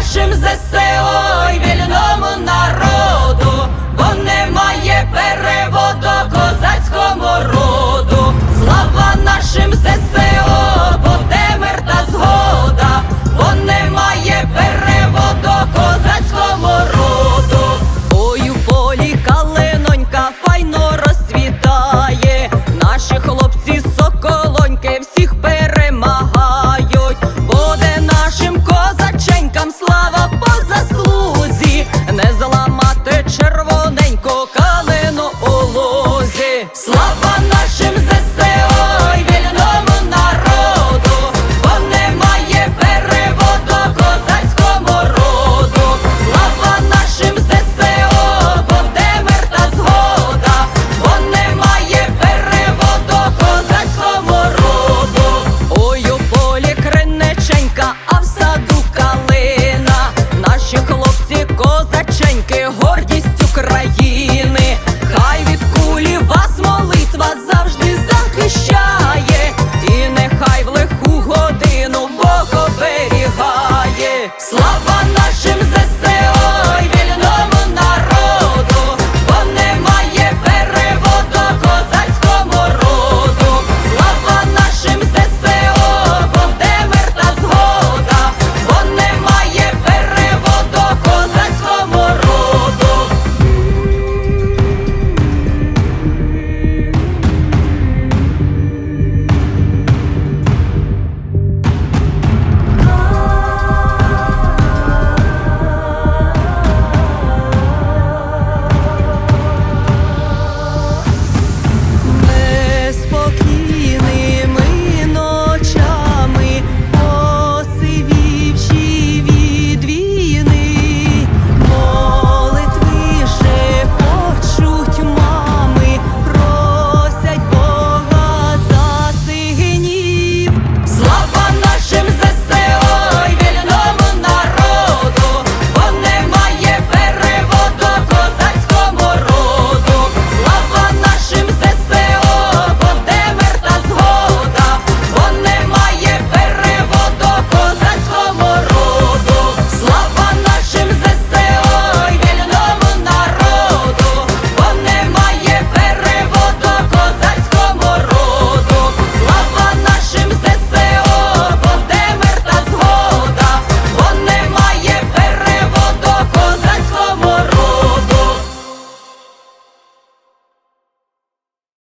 нашим ЗСО і вільному народу, бо немає переводу козацькому роду, слава нашим ЗСО Слава! up on